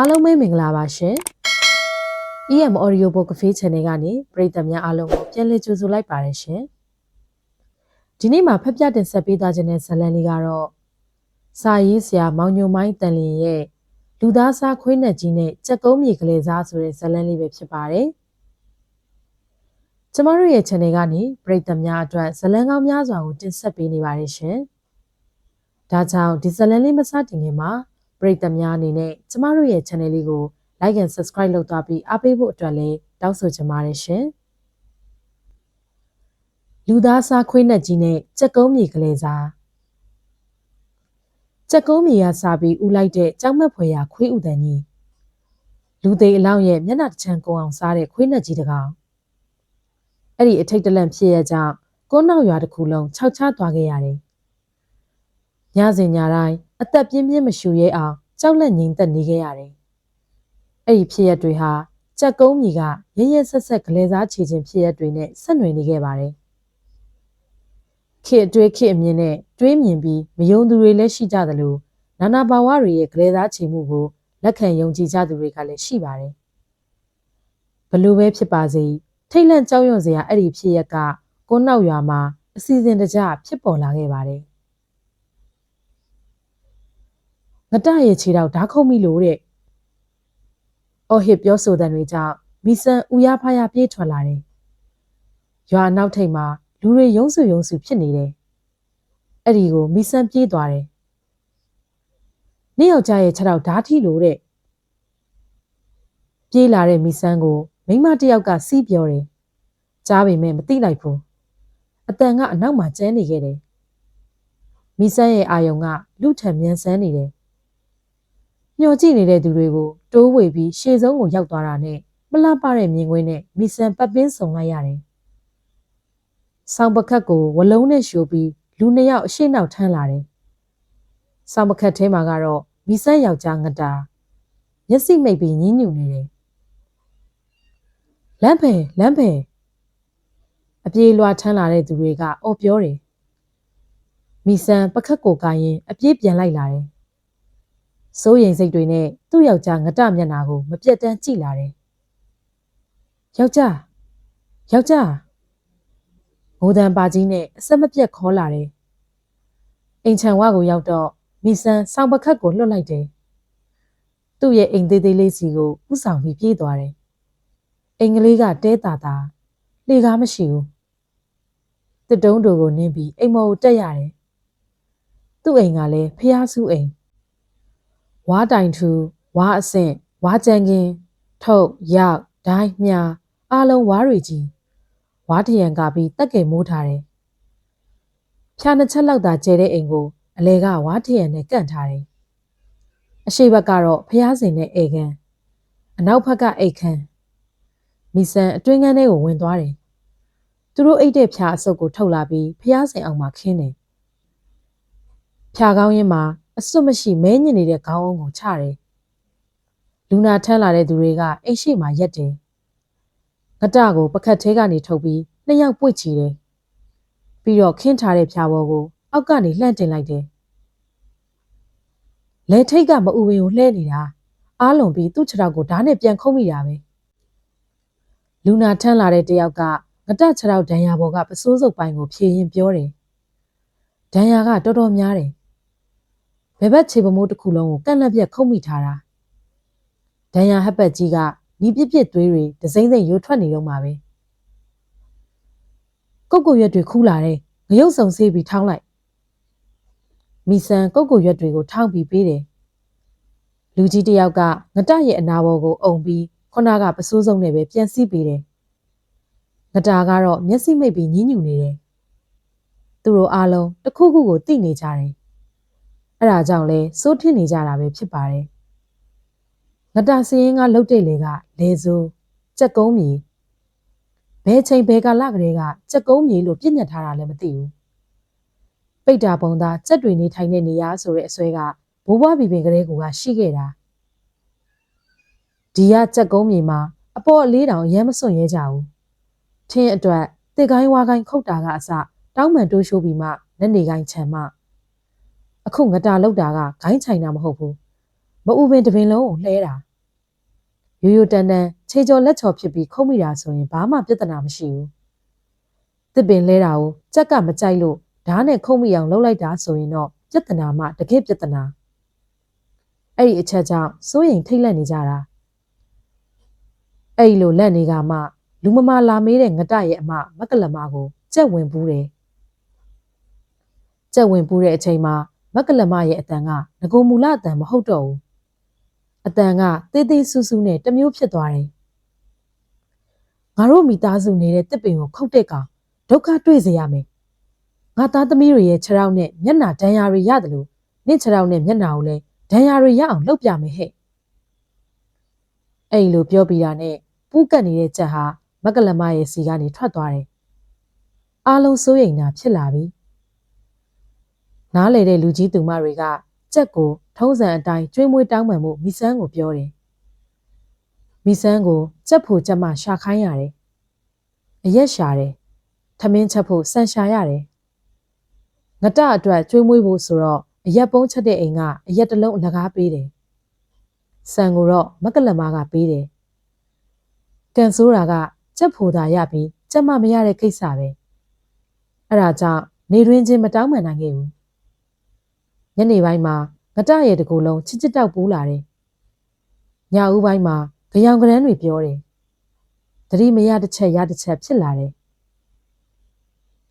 အားလုံးပဲမင်္ဂလာပါရှင်။ EM Audio Book Cafe Channel ကနေပရိသတ်များအားလုံးကိုပြန်လည်ကြိုဆိုလိုက်ပါတယ်ရှင်။ဒီနေ့မှာဖက်ပြတင်ဆက်ပေးသားခြင်းတဲ့ဇာတ်လမ်းလေးကတော့စာရေးဆရာမောင်ညိုမိုင်းတန်လျင်ရဲ့လူသားစားခွေးနဲ့ကြီးနဲ့ကြက်ကုန်းမြေကလေးစားဆိုတဲ့ဇာတ်လမ်းလေးပဲဖြစ်ပါတယ်။ကျမတို့ရဲ့ channel ကနေပရိသတ်များအတွက်ဇာတ်လမ်းကောင်းများစွာကိုတင်ဆက်ပေးနေပါတယ်ရှင်။ဒါကြောင့်ဒီဇာတ်လမ်းလေးမစတင်ခင်မှာ ပရိသတ်များအနေနဲ့ကျမတို့ရဲ့ channel လေးကို like and subscribe လုပ်သွားပြီးအားပေးဖို့အတွက်လည်းတောင်းဆိုချင်ပါတယ်ရှင်။လူသားစားခွေးနဲ့ကြီးနဲ့ကြက်ကုန်းမြေကလေးစားကြက်ကုန်းမြေကစားပြီးဥလိုက်တဲ့ကြောက်မက်ဖွယ်ရာခွေးဥတန်ကြီးလူသေးအလောင်းရဲ့မျက်နှာတစ်ချမ်းကုန်းအောင်စားတဲ့ခွေးနဲ့ကြီးတစ်ကောင်အဲ့ဒီအထိတ်တလန့်ဖြစ်ရကြောင်းကိုးနောက်ရွာတစ်ခုလုံးခြောက်ချသွားခဲ့ရတယ်။ညစဉ်ညတိုင်း အသက်ပြင်းပြင်းမရှူရဲအောင်ကြောက်လက်ငိမ့်သက်နေခဲ့ရတယ်။အဲ့ဒီဖြစ်ရက်တွေဟာကြက်ကုန်းမြေကရရဆက်ဆက်ကလေးစားချေခြင်းဖြစ်ရက်တွေနဲ့ဆက်နွယ်နေခဲ့ပါတယ်။ခေတ်အတွေးခေတ်အမြင်နဲ့တွေးမြင်ပြီးမယုံသူတွေလည်းရှိကြသလိုနာနာဘာဝတွေရဲ့ကလေးစားချေမှုကိုလက်ခံယုံကြည်ကြသူတွေကလည်းရှိပါတယ်။ဘလို့ပဲဖြစ်ပါစေထိတ်လန့်ကြောက်ရွံ့စရာအဲ့ဒီဖြစ်ရက်ကကိုနောက်ရွာမှာအစီအစဉ်တကျဖြစ်ပေါ်လာခဲ့ပါတယ်။ ငတရဲ့ခြေတော့ဓာခုံမိလို့တဲ့။အော်ဟစ်ပြောဆိုတဲ့တွေကြောင့်မိဆန်ဦးရဖားရပြေးထွက်လာတယ်။ရွာနောက်ထိပ်မှာလူတွေရုံးစုရုံးစုဖြစ်နေတယ်။အဲ့ဒီကိုမိဆန်ပြေးသွားတယ်။နေ့ယောက်ျားရဲ့ခြေတော့ဓာထိလို့တဲ့။ပြေးလာတဲ့မိဆန်ကိုမိန်းမတစ်ယောက်ကစီးပြောတယ်။ကြားပေမဲ့မသိလိုက်ဘူး။အတန်ကအနောက်မှာကျန်းနေခဲ့တယ်။မိဆန်းရဲ့အာယုံကလူထံမြန်ဆန်းနေတယ်။ ညှော်ကြည့်နေတဲ့သူတွေကိုတိုးဝေပြီးရှေ့ဆုံးကိုရောက်သွားတာနဲ့မလှပတဲ့မြင်ကွင်းနဲ့မိဆန်းပတ်ပင်းဆုံလိုက်ရတယ်။ဆောင်းပကတ်ကိုဝလုံးနဲ့ရှိုးပြီးလူနှစ်ယောက်အရှိနောက်ထမ်းလာတယ်။ဆောင်းပကတ်ထဲမှာကတော့မိဆန်းယောက်ျားငတာမျက်စိမိတ်ပြီးညင်းညူနေတယ်လမ်းဖယ်လမ်းဖယ်အပြေးလွှာထမ်းလာတဲ့သူတွေကအော်ပြောတယ်မိဆန်ပခက်ကိုကိုင်းရင်အပြေးပြန်လိုက်လာတယ် စိုးရိမ်စိတ်တွေနဲ့သူ့ယောက်ျားငတမျက်နာကိုမပြတ်တမ်းကြည့်လာတယ်ယောက်ျားယောက်ျားငိုတံပါကြီးနဲ့အဆက်မပြတ်ခေါ်လာတယ်အိမ်ချံဝါကိုရောက်တော့မိဆန်ဆောင်းပခက်ကိုလွတ်လိုက်တယ်သူ့ရဲ့အိမ်သေးသေးလေးစီကိုဥဆောင်ပြီးပြေးသွားတယ်အင်္ဂလိပ်ကတဲတာတာလေကားမရှိဘူးတစ်တုံးတို့ကိုနင်းပြီးအိမ်မော်ကိုတက်ရတယ်သူ့အိမ်ကလည်းဖျားစုအိမ် ဝါတိုင်ထူဝါအဆင့်ဝါကြံကင်းထုတ်ရောက်ဒိုင်းမြာအားလုံးဝါတွေကြီးဝါထရံကပြီးတက်ကယ်မိုးထားတယ်ဖြာနှစ်ချက်လောက်သာကျဲတဲ့အိမ်ကိုအလဲကဝါထရံနဲ့ကန့်ထားတယ်အရှိဘက်ကတော့ဖျားစင်နဲ့အိမ်ခန်းအနောက်ဘက်ကအိတ်ခန်းမိဆန်အတွင်းကန်းထဲကိုဝင်သွားတယ်။သူတို့အိတ်တဲ့ဖြာအစုပ်ကိုထုတ်လာပြီးဖျားစင်အောင်မှာခင်းတယ်။ဖြာကောင်းရင်မှာ အစွတ်မရှိမဲညင်နေတဲ့ခေါင်းအုံးကိုချတယ်။လူနာထမ်းလာတဲ့သူတွေကအိတ်ရှိမှရက်တယ်။ငတကိုပကတ်သေးကနေထုတ်ပြီးနှစ်ယောက်ပွေ့ချီတယ်။ပြီးတော့ခင်းထားတဲ့ဖြာဘောကိုအောက်ကနေလှန့်တင်လိုက်တယ်။လဲထိတ်ကမအူဝင်ကိုလှဲနေတာအားလုံးပြီးသူ့ခြေထောက်ကိုဓာတ်နဲ့ပြန်ခုံးမိတာပဲ။လူနာထမ်းလာတဲ့တယောက်ကငတခြေထောက်ဒဏ်ရာပေါ်ကပစိုးစုပ်ပိုင်းကိုဖြေရင်ပြောတယ်။ဒဏ်ရာကတော်တော်များတယ်။ ဘယ်ဘက်ခြေပမိုးတစ်ခုလုံးကိုကန့်လက်ပြက်ခုတ်မိထားတာ။ဒဏ်ရာဟက်ပတ်ကြီးကနီးပြစ်ပြစ်သွေးတွေဒစိမ့်စိမ့်ရိုးထွက်နေတော့မှာပဲ။ကုတ်ကုတ်ရွက်တွေခူးလာတယ်။ငရုတ်စုံဆေးပြီးထောင်းလိုက်။မီဆန်ကုတ်ကုတ်ရွက်တွေကိုထောင်းပြီးပေးတယ်။လူကြီးတယောက်ကငတရဲ့အနာဘော်ကိုအုံပြီးခုနကပစိုးစုံနဲ့ပဲပြန်စီးပေးတယ်။ငတာကတော့မျက်စိမိတ်ပြီးညှဉ်းညူနေတယ်။သူတို့အားလုံးတစ်ခုခုကိုသိနေကြတယ်။ အဲ့ဒါကြောင့်လဲစိုးထင်နေကြတာပဲဖြစ်ပါတယ်။ငတာစရင်ကလှုပ်တဲ့လေကလေစိုးကြက်ကုန်းမြေဘဲချိန်ဘဲကလကလေးကကြက်ကုန်းမြေလို့ပြည့်ညတ်ထားတာလည်းမသိဘူး။ပိတ်တာပုံသားကြက်တွေနေထိုင်တဲ့နေရာဆိုတဲ့အစွဲကဘိုးဘွားဘီပင်ကလေးကရှိခဲ့တာ။ဒီရကြက်ကုန်းမြေမှာအပေါ်အလေးတောင်ရမ်းမစွန့်ရဲကြဘူးထင်းအတွက်တစ်ကိုင်းဝါကိုင်းခုတ်တာကအစတောင်းပန်တိုးရှိုးပြီးမှလက်နေကိုင်းခြံမှ အခုငတာလောက်တာကဂိုင်းချိုင်တာမဟုတ်ဘူးမအူပင်တပင်လုံးကိုလှဲတာရိုးရိုးတန်တန်ခြေကျော်လက်ချော်ဖြစ်ပြီးခုံမိတာဆိုရင်ဘာမှပြဿနာမရှိဘူးတစ်ပင်လဲတာကိုကြက်ကမကြိုက်လို့ဓာတ်နဲ့ခုံမိအောင်လှုပ်လိုက်တာဆိုရင်တော့ပြဿနာမှတကယ်ပြဿနာအဲ့ဒီအချက်ကြောင့်စိုးရင်ထိတ်လန့်နေကြတာအဲ့ဒီလိုလက်နေကမှလူမမာလာမေးတဲ့ငတရဲ့အမမကလမကိုကြက်ဝင်ပူးတယ်ကြက်ဝင်ပူးတဲ့အချိန်မှာ မကလမရဲ့အတန်ကငကိုမူလအတန်မဟုတ်တော့ဘူးအတန်ကသေးသေးဆူဆူနဲ့တစ်မျိုးဖြစ်သွားတယ်ငါတို့မိသားစုနေတဲ့တစ်ပင်ကိုခုတ်တဲ့ကောင်ဒုက္ခတွေ့စေရမယ်ငါသားသမီးတွေရဲ့ခြေထောက်နဲ့မျက်နှာဒဏ်ရာတွေရတယ်လို့နင့်ခြေထောက်နဲ့မျက်နှာကိုလည်းဒဏ်ရာတွေရအောင်လုပ်ပြမယ်ဟဲ့အဲ့လိုပြောပြီးတာနဲ့ပူးကတ်နေတဲ့ချက်ဟာမကလမရဲ့စီကနေထွက်သွားတယ်အားလုံးစိုးရိမ်တာဖြစ်လာပြီ နားလေတဲ့လူကြီးသူမတွေကကြက်ကိုထုံးစံအတိုင်းကျွေးမွေးတောင်းပန်မှုမိဆန်းကိုပြောတယ်မိဆန်းကိုကြက်ဖို့ကြက်မှရှာခိုင်းရတယ်အရက်ရှာတယ်ထမင်းချက်ဖို့ဆန်ရှာရတယ်ငတအတွက်ကျွေးမွေးဖို့ဆိုတော့အရက်ပုံးချက်တဲ့အိမ်ကအရက်တစ်လုံးအလကားပေးတယ်ဆန်ကိုတော့မကလမာကပေးတယ်ကန်ဆိုးတာကကြက်ဖို့သာရပြီးကြက်မမရတဲ့ကိစ္စပဲအဲ့ဒါကြောင့်နေတွင်ချင်းမတောင်းပန်နိုင်ခဲ့ဘူး ညနေပိုင်းမှာငတရဲ့တကူလုံးချစ်ချစ်တောက်ပူးလာတယ်ညဦးပိုင်းမှာကြောင်ကရန်းတွေပြောတယ်သတိမရတစ်ချက်ရတစ်ချက်ဖြစ်လာတယ်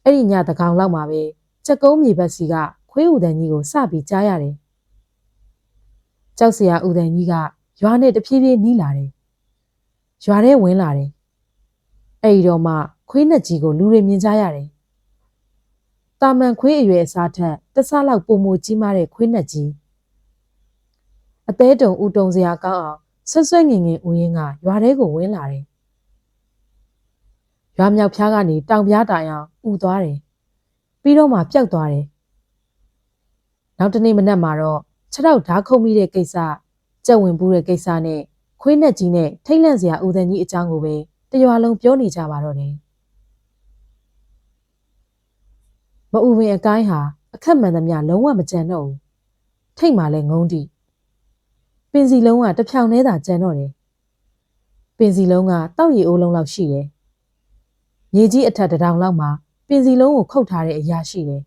အဲ့ဒီညတကောင်လောက်မှာပဲချက်ကုန်းမြေဘက်စီကခွေးဦးတန်ကြီးကိုစပြီးကြားရတယ်ကြောက်စရာဦးတန်ကြီးကရွာနဲ့တဖြည်းဖြည်းနီးလာတယ်ရွာထဲဝင်လာတယ်အဲ့ဒီတော့မှခွေးနှစ်ကြီးကိုလူတွေမြင်ကြရတယ် တာမန်ခွေးအရွယ်အစားထက်တဆလောက်ပုံမကြီးမားတဲ့ခွေးနှစ်ကြီးအသေးတုံဦးတုံစရာကောင်းအောင်ဆွဆွငင်ငင်ဦးရင်းကရွာထဲကိုဝင်လာတယ်ရွာမြောက်ဖျားကနေတောင်ပြားတိုင်အောင်ဥသွားတယ်ပြီးတော့မှပျောက်သွားတယ်နောက်တနေ့မနက်မှာတော့ခြေထောက်ဓာတ်ခုံမိတဲ့ကိစ္စကြက်ဝင်ပူးတဲ့ကိစ္စနဲ့ခွေးနဲ့ကြီးနဲ့ထိတ်လန့်စရာဦးသန်ကြီးအကြောင်းကိုပဲတရွာလုံးပြောနေကြပါတော့တယ် မအူဝင်အကိုင်းဟာအခက်မှန်သမျှလုံးဝမကြံတော့ဘူးထိတ်မှလည်းငုံတိပင်စီလုံးကတဖြောင်သေးတာကြံတော့တယ်ပင်စီလုံးကတောက်ရီအိုးလုံးလောက်ရှိတယ်မြေကြီးအထက်တထောင်လောက်မှာပင်စီလုံးကိုခုတ်ထားတဲ့အရာရှိတယ်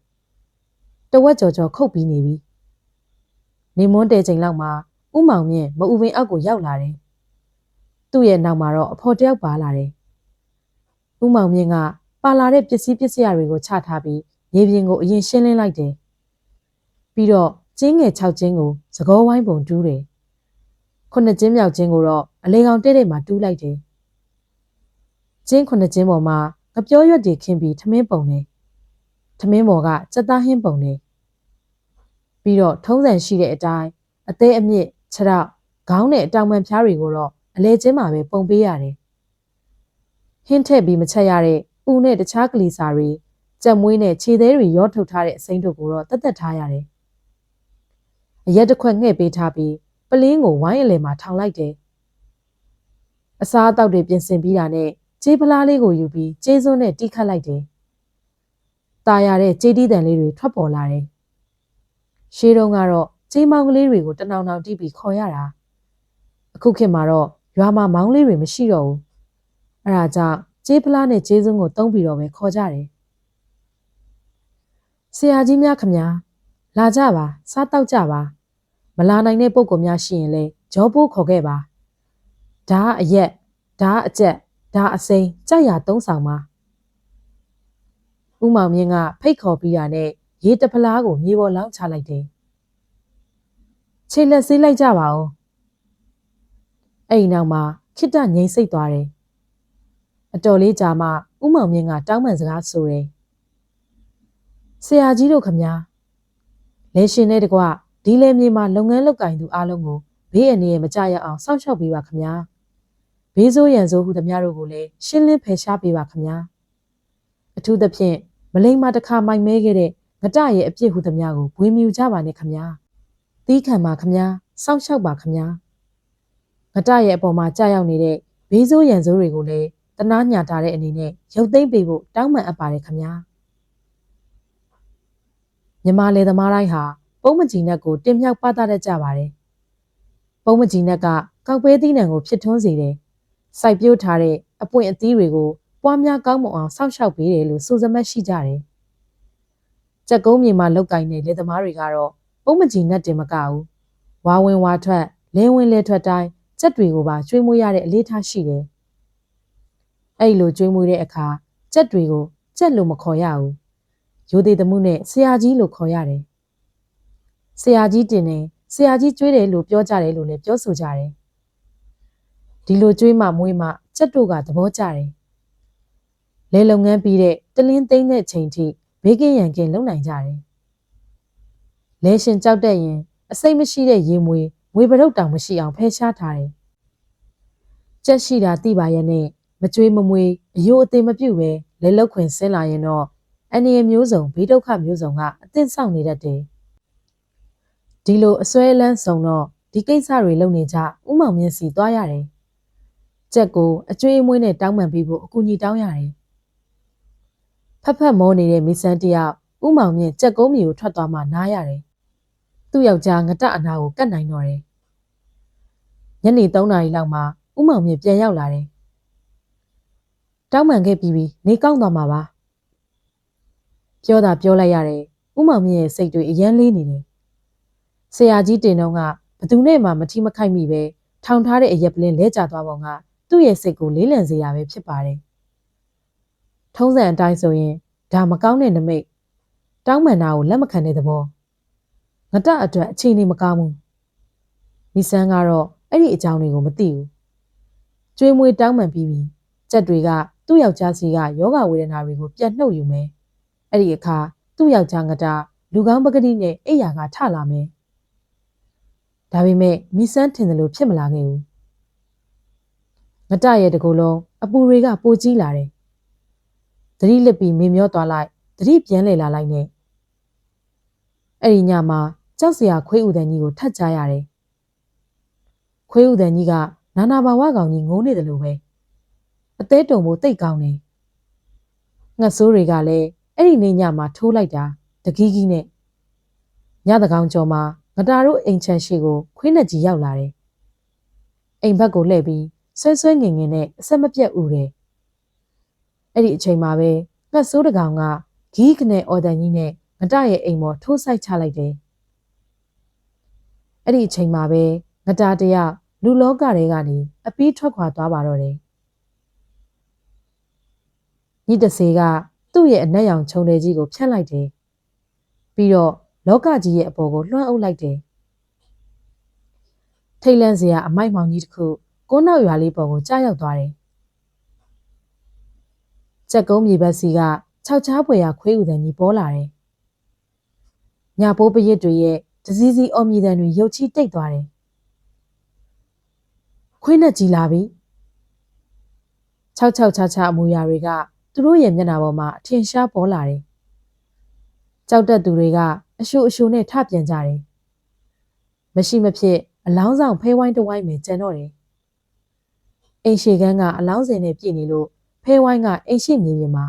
တဝက်ကြော်ကြော်ခုတ်ပြီးနေပြီနေမွန်းတဲချိန်လောက်မှာဥမောင်မြင့်မအူပင်အောက်ကိုရောက်လာတယ်သူ့ရဲ့နောက်မှာတော့အဖော်တယောက်ပါလာတယ်ဥမောင်မြင့်ကပါလာတဲ့ပစ္စည်းပစ္စယတွေကိုချထားပြီး ရေပြင်ကိုအရင်ရှင်းလင်းလိုက်တယ်ပြီးတော့ကျင်းငယ်6ကျင်းကိုသကောဝိုင်းပုံတူးတယ်ခုနှစ်ကျင်းမြောက်ကျင်းကိုတော့အလေကောင်တဲ့တဲ့မှာတူးလိုက်တယ်ကျင်းခုနှစ်ကျင်းပေါ်မှာငပြောရွက်တွေခင်းပြီးထမင်းပုံနေထမင်းပေါ်ကစက်သားဟင်းပုံနေပြီးတော့ထုံးစံရှိတဲ့အတိုင်းအသေးအမြင့်ခြေထောက်ခေါင်းနဲ့တောင်ပံဖျားတွေကိုတော့အလဲကျင်းမှာပဲပုံပေးရတယ်ဟင်းထည့်ပြီးမချက်ရတဲ့ဥနဲ့တခြားကလေးစာတွေ ကြက်မွေးနဲ့ခြေသေးတွေရောထုတ်ထားတဲ့အစိမ့်တို့ကိုတော့တတ်သက်ထားရတယ်အရက်တစ်ခွက်ငှဲ့ပေးထားပြီးပလင်းကိုဝိုင်းအလယ်မှာထောင်လိုက်တယ်အစားအသောက်တွေပြင်ဆင်ပြီးတာနဲ့ကြေးဖလားလေးကိုယူပြီးကြေးစွန်းနဲ့တီးခတ်လိုက်တယ်။ตาရတဲ့ကြေးတီးတန်လေးတွေထွက်ပေါ်လာတယ်။ရှေးတုန်းကတော့ကြေးမောင်းကလေးတွေကိုတနောင်နောင်တီးပြီးခေါ်ရတာ။အခုခေတ်မှာတော့ရွာမှာမောင်းလေးတွေမရှိတော့ဘူး။အဲဒါကြောင့်ကြေးဖလားနဲ့ကြေးစွန်းကိုတုံးပြီးတော့ပဲခေါ်ကြတယ်။ ဆရာကြီးများခမညာလာကြပါစားတောက်ကြပါမလာနိုင်တဲ့ပုံကောင်များရှိရင်လဲဂျောပိုးခေါ်ခဲ့ပါဒါအရက်ဒါအကျက်ဒါအစိမ်းကြိုက်ရသုံးဆောင်ပါဥမောင်မြင့်ကဖိတ်ခေါ်ပြီးရတဲ့ရေတဖလားကိုမြေပေါ်လောင်းချလိုက်တယ်ခြေလက်ဆေးလိုက်ကြပါဦးအဲ့ဒီနောက်မှာခိတငိမ့်စိတ်သွားတယ်အတော်လေးကြာမှဥမောင်မြင့်ကတောင်းပန်စကားဆိုတယ် ဆရာကြီးတို့ခမညာလဲရှင်တဲ့တကွဒီလေမြေမှာလုပ်ငန်းလုပ်ကင်သူအားလုံးကိုဘေးအန္တရာယ်မကြရအောင်စောင့်ရှောက်ပေးပါခမညာဘေးဆိုးရန်ဆိုးဟုသမျှတို့ကိုလည်းရှင်းလင်းဖယ်ရှားပေးပါခမညာအထူးသဖြင့်မလိမ္မာတစ်ခါမိုက်မဲခဲ့တဲ့ငတရဲ့အပြစ်ဟုသမျှကိုဘွေမြူကြပါနဲ့ခမညာသီးခံပါခမညာစောင့်ရှောက်ပါခမညာငတရဲ့အပေါ်မှာကြာရောက်နေတဲ့ဘေးဆိုးရန်ဆိုးတွေကိုလည်းတနာညာထားတဲ့အနေနဲ့ရုပ်သိမ်းပေးဖို့တောင်းပန်အပ်ပါတယ်ခမညာ မြမလေသမားတိုင်းဟာပုံမကြီးနက်ကိုတင်မြောက်ပသတတ်ကြပါတယ်ပုံမကြီးနက်ကကောက်ပဲသီးနှံကိုဖြစ်ထွန်းစေတယ်။စိုက်ပျိုးထားတဲ့အပွင့်အသီးတွေကိုပွားများကောင်းမွန်အောင်စောင့်ရှောက်ပေးတယ်လို့ဆိုစမတ်ရှိကြတယ်။ကြက်ကုန်းမြေမှာလောက်ကင်တဲ့လေသမားတွေကတော့ပုံမကြီးနဲ့တင်မကဘူး။ဝါဝင်ဝါထွက်လဲဝင်လဲထွက်တိုင်းကြက်တွေကိုပါကျွေးမွေးရတဲ့အလေးထားရှိတယ်။အဲ့လိုကျွေးမွေးတဲ့အခါကြက်တွေကိုကြက်လို့မခေါ်ရဘူး။ ရိုသေသမှုနဲ့ဆရာကြီးလို့ခေါ်ရတယ်။ဆရာကြီးတင်တယ်ဆရာကြီးကျွေးတယ်လို့ပြောကြတယ်လို့လည်းပြောဆိုကြတယ်။ဒီလိုကျွေးမှမွေးမှကြက်တို့ကသဘောကျတယ်။လဲလုပ်ငန်းပြီးတဲ့တလင်းသိမ့်တဲ့ချိန်ထိဘေးကင်းရန်ကင်းလုံနိုင်ကြတယ်။လဲရှင်ကြောက်တဲ့ရင်အစိမ့်မရှိတဲ့ရေမွေမွေပရုတ်တောင်မရှိအောင်ဖယ်ရှားထားတယ်။ကြက်ရှိတာသိပါရဲ့နဲ့မကြွေးမမွေးအယိုးအသေးမပြုတ်ပဲလဲလုတ်ခွင်ဆင်းလာရင်တော့ အနေရမျိုးစုံဘေးဒုက္ခမျိုးစုံကအသင့်ဆောင်နေတတ်တယ်။ဒီလိုအစွဲလန်းဆောင်တော့ဒီကိစ္စတွေလုပ်နေကြဥမောင်မြင့်စီသွားရတယ်။ကြက်ကိုအကျွေးအမွေးနဲ့တောင်းပန်ပြီးဖို့အကူအညီတောင်းရတယ်။ဖက်ဖက်မောနေတဲ့မိစန်းတယောက်ဥမောင်မြင့်ကြက်ကုန်းမျိုးထွက်သွားမှနားရတယ်။သူ့ယောက်ျားငတအနာကိုကတ်နိုင်တော့တယ်။ညနေ3နာရီလောက်မှာဥမောင်မြင့်ပြန်ရောက်လာတယ်။တောင်းပန်ခဲ့ပြီးပြီနေကောင်းသွားမှာပါ။ ပြောတာပြောလိုက်ရတယ်ဥမောင်မြင့်ရဲ့စိတ်တွေအယမ်းလေးနေတယ်။ဆရာကြီးတင်တော့ကဘသူနဲ့မှမထီမခိုက်မိပဲထောင်ထားတဲ့အရက်ပလင်းလဲကျသွားပုံကသူ့ရဲ့စိတ်ကိုလေးလံစေရပဲဖြစ်ပါတယ်။ထုံးစံအတိုင်းဆိုရင်ဒါမကောင်းတဲ့နမိတ်တောင်းပန်တာကိုလက်မခံတဲ့သဘောငတအတွက်အခြေအနေမကောင်းဘူးမိဆန်းကတော့အဲ့ဒီအကြောင်းတွေကိုမသိဘူးကျွေးမွေးတောင်းပန်ပြီးပြီကြက်တွေကသူ့ယောက်ျားစီကယောဂဝေဒနာတွေကိုပြတ်နှုတ်ယူမယ် အဲ့ဒီအခါသူ့ယောက်ျားငတလူကောင်းပကတိနဲ့အိယာကထလာမယ်ဒါပေမဲ့မိဆန်းထင်တယ်လို့ဖြစ်မလာခဲ့ဘူးငတရဲ့တကူလုံးအပူတွေကပိုကြီးလာတယ်သတိလစ်ပြီးမေမျောသွားလိုက်သတိပြန်လေလာလိုက်နဲ့အဲ့ဒီညမှာကြောက်စရာခွေးဥဒန်ကြီးကိုထတ်ကြရတယ်ခွေးဥဒန်ကြီးကနာနာဘာဝကောင်ကြီးငိုးနေတယ်လို့ပဲအသေးတုံမို့တိတ်ကောင်းတယ်ငှက်ဆိုးတွေကလည်း အဲ့ဒီနေ့ညမှာထိုးလိုက်တာတကီးကြီးနဲ့ညတကောင်ကျော်မှာငတာတို့အိမ်ချမ်းရှိကိုခွေးနဲ့ကြီးရောက်လာတယ်အိမ်ဘက်ကိုလှည့်ပြီးဆွဲဆွဲငင်ငင်နဲ့အဆက်မပြတ်ဥတယ်အဲ့ဒီအချိန်မှာပဲငှက်ဆိုးတကောင်ကဂီးကနေအော်တန်ကြီးနဲ့ငတရဲ့အိမ်ပေါ်ထိုးဆိုင်ချလိုက်တယ်အဲ့ဒီအချိန်မှာပဲငတတရလူလောကတွေကနေအပီးထွက်ခွာသွားပါတော့တယ်ညစ်တစေက သူ့ရဲ့အနက်ရောင်ခြုံတယ်ကြီးကိုဖြတ်လိုက်တယ်ပြီးတော့လောကကြီးရဲ့အပေါ်ကိုလွှမ်းအုပ်လိုက်တယ်ထိတ်လန့်စရာအမိုက်မောင်ကြီးတစ်ခုကိုနောက်ရွာလေးပေါ်ကိုကြားရောက်သွားတယ်ကြက်ကုန်းမြေဘက်စီကခြောက်ချားပွေရခွေးဥဒန်ကြီးပေါ်လာတယ်။ညပိုးပရစ်တွေရဲ့ဒစည်းစည်းအော်မြည်တန်တွေရုတ်ချီတိတ်သွားတယ်။ခွေးနဲ့ကြီးလာပြီ။၆၆ချာချာအမူအရာတွေက သူတို့ရဲ့မျက်နှာပေါ်မှာအထင်ရှားပေါ်လာတယ်။ကြောက်တက်သူတွေကအရှုအရှုနဲ့ထပြန်ကြတယ်။မရှိမဖြစ်အလောင်းဆောင်ဖဲဝိုင်းတဝိုင်းပဲကျန်တော့တယ်။အိမ်ရှိကန်းကအလောင်းစင်နဲ့ပြည့်နေလို့ဖဲဝိုင်းကအိမ်ရှိမြေပြင်မှာ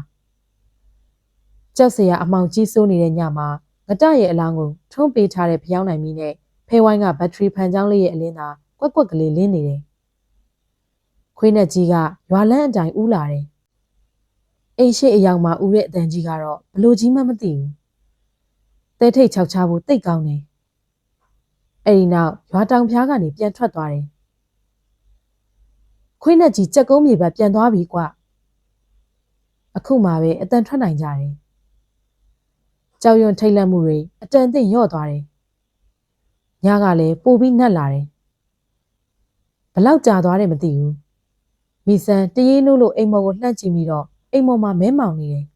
ကြောက်စရာအမောင်ကြီးစိုးနေတဲ့ညမှာငတရဲ့အလောင်းကိုထုံးပေးထားတဲ့ဖျောင်းနိုင်မီနဲ့ဖဲဝိုင်းကဘက်ထရီဖန်ချောင်းလေးရဲ့အလင်းသာကွက်ကွက်ကလေးလင်းနေတယ်။ခွေးနဲ့ကြီးကရွာလန်းအတိုင်ဥလာတယ်။ အိမ်ရှိအယောင်မှာဥတဲ့အတန်ကြီးကတော့ဘလို့ကြီးမှမသိဘူး။တဲထိတ်ချောက်ချဖို့တိတ်ကောင်းတယ်။အဲဒီနောက်ရွာတောင်ဖျားကနေပြန်ထွက်သွားတယ်။ခွေးနဲ့ကြီးကြက်ကုန်းမြေဘက်ပြန်သွားပြီကွ။အခုမှပဲအတန်ထွက်နိုင်ကြတယ်။ကြောက်ရွံ့ထိတ်လန့်မှုတွေအတန်အသင့်ညော့သွားတယ်။ညကလည်းပိုပြီးနှက်လာတယ်။ဘလောက်ကြာသွားတယ်မသိဘူး။မိဆန်တရေနိုးလို့အိမ်မော်ကိုလှမ်းကြည့်ပြီးတော့ အိမ်မော်မှာမဲမောင်နေတယ်။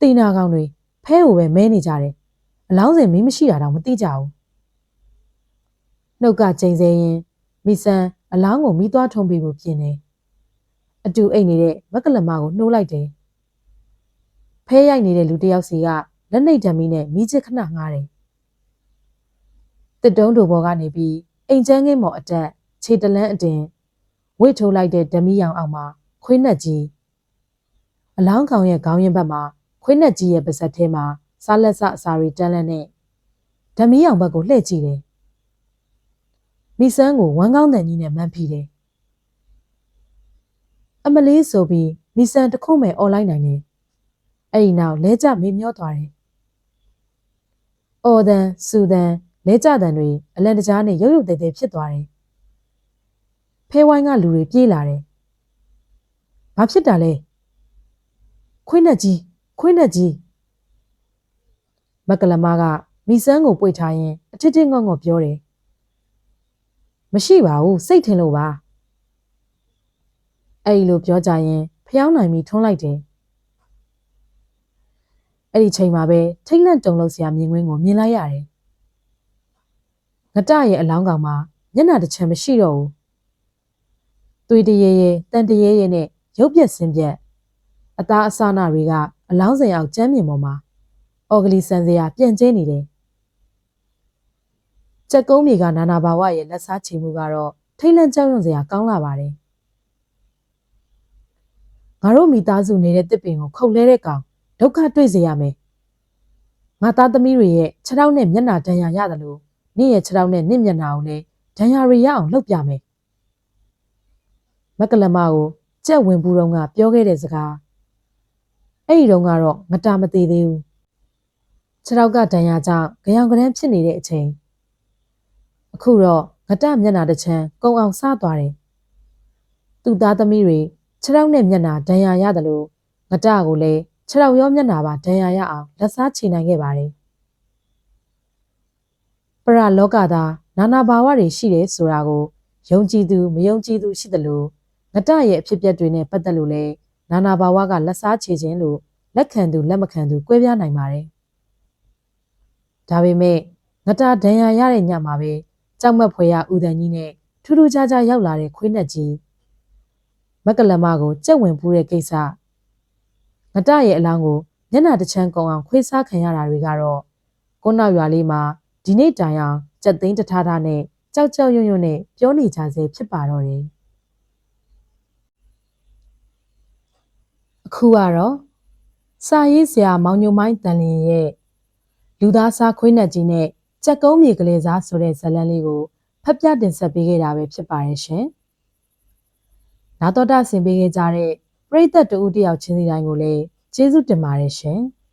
တိနာကောင်တွေဖဲကိုပဲမဲနေကြတယ်။အလောင်းစင်မင်းမရှိတာတော့မသိကြဘူး။နှုတ်ကချိန်စေရင်မိဆန်အလောင်းကိုမိသွားထုံးပြီးဖို့ပြင်တယ်။အတူအိတ်နေတဲ့မက်ကလမကိုနှိုးလိုက်တယ်။ဖဲရိုက်နေတဲ့လူတစ်ယောက်စီကလက်နှိပ်ဓာမီနဲ့မိချစ်ခဏငားတယ်။တစ်တုံးတို့ဘောကနေပြီးအိမ်ချမ်းကင်းမော်အတက်ခြေတလန်းအတင်ဝိတ်ထိုးလိုက်တဲ့ဓမီရောင်အောင်မှာ ခွေးနှက်ကြီးအလောင်းကောင်ရဲ့ခေါင်းရင်ဘက်မှာခွေးနှက်ကြီးရဲ့ပါဇက်ထဲမှာစားလက်စအစာတွေတန်းလန်းနဲ့ဓမီရောင်ဘက်ကိုလှည့်ကြည့်တယ်မိဆန်းကိုဝမ်းကောင်းတန်ကြီးနဲ့မန်းဖိတယ်အမလေးဆိုပြီးမိဆန်းတစ်ခုမဲ့အွန်လိုင်းနိုင်တယ်အဲ့ဒီနောက်လဲကျမေမျောသွားတယ်အော်ဒန်စူဒန်လဲကျတန်တွေအလန်တကြားနဲ့ရုပ်ရုပ်သေးသေးဖြစ်သွားတယ်ဖဲဝိုင်းကလူတွေပြေးလာတယ် ဘာဖြစ်တာလဲခွင်းနဲ့ကြီးခွင်းနဲ့ကြီးမကလမကမိဆန်းကိုပွေထားရင်အထစ်ထစ်ငေါ့ငေါ့ပြောတယ်မရှိပါဘူးစိတ်ထင်လို့ပါအဲ့ဒီလိုပြောကြရင်ဖျောင်းနိုင်ပြီးထွန်းလိုက်တယ်အဲ့ဒီချိန်မှာပဲထိတ်လန့်တုန်လှုပ်စရာမြင်ကွင်းကိုမြင်လိုက်ရတယ်ငတရဲ့အလောင်းကောင်မှာမျက်နှာတစ်ချမ်းမရှိတော့ဘူးသွေးတရေရေတန်တရေရေနဲ့ ရုပ်ပြက်စင်းပြက်အသားအစနာတွေကအလောင်းစင်အောင်ကျမ်းမြင်ပေါ်မှာအော်ဂလီဆန်စရာပြန့်ကျဲနေတယ်ကြက်ကုန်းမြေကနာနာဘာဝရဲ့လက်စားချေမှုကတော့ထိတ်လန့်ကြောက်ရွံ့စရာကောင်းလာပါတယ်ငါတို့မိသားစုနေတဲ့တစ်ပင်ကိုခုတ်လဲတဲ့ကောင်ဒုက္ခတွေ့စေရမယ်ငါသားသမီးတွေရဲ့ခြေထောက်နဲ့မျက်နှာဒဏ်ရာရတယ်လို့နေ့ရဲ့ခြေထောက်နဲ့နေ့မျက်နှာကိုလည်းဒဏ်ရာတွေရအောင်လှုပ်ပြမယ်မကလမကို ကြက်ဝင်ဘူးတော့ကပြောခဲ့တဲ့စကားအဲ့ဒီတော့ကတော့ငတာမသေးသေးဘူးခြေထောက်ကဒဏ်ရာကြောင့်ကြောင်ကရမ်းဖြစ်နေတဲ့အချိန်အခုတော့ငတမျက်နှာတစ်ချမ်းကုံအောင်စားသွားတယ်သူ့သားသမီးတွေခြေထောက်နဲ့မျက်နှာဒဏ်ရာရတယ်လို့ငတကိုလည်းခြေထောက်ရောမျက်နှာပါဒဏ်ရာရအောင်လက်စားချေနိုင်ခဲ့ပါတယ်ပရလောကသားနာနာဘာဝတွေရှိတယ်ဆိုတာကိုယုံကြည်သူမယုံကြည်သူရှိတယ်လို့ ငတရဲ့အဖြစ်အပျက်တွေနဲ့ပတ်သက်လို့လည်းနာနာဘာဝကလက်စားချေခြင်းလို့လက်ခံသူလက်မခံသူကွဲပြားနိုင်ပါတယ်ဒါပေမဲ့ငတဒဏ်ရာရတဲ့ညမှာပဲကြောက်မက်ဖွယ်ရဦးတန်ကြီးနဲ့ထူးထူးခြားခြားရောက်လာတဲ့ခွေးနှက်ကြီးမက်ကလမကိုကြက်ဝင်ပူးတဲ့ကိစ္စငတရဲ့အလောင်းကိုမျက်နှာတစ်ချမ်းကုံအောင်ခွေးစားခံရတာတွေကတော့ကိုနောက်ရွာလေးမှာဒီနေ့တိုင်အောင်ကြက်သိန်းတထားထားနဲ့ကြောက်ကြောက်ရွံ့ရွံ့နဲ့ပြောနေကြဆဲဖြစ်ပါတော့တယ် ခုကတော့စာရေးဆရာမောင်ညိုမိုင်းတန်လင်းရဲ့လူသားစားခွေးနှက်ကြီးနဲ့ကြက်ကုန်းမြေကလေးစားဆိုတဲ့ဇာတ်လမ်းလေးကိုဖတ်ပြတင်ဆက်ပေးခဲ့တာပဲဖြစ်ပါတယ်ရှင်။နာတော်တာဆင်ပေးခဲ့ကြတဲ့ပရိသတ်တဦးတယောက်ချင်းစီတိုင်းကိုလည်းကျေးဇူးတင်ပါတယ်ရှင်။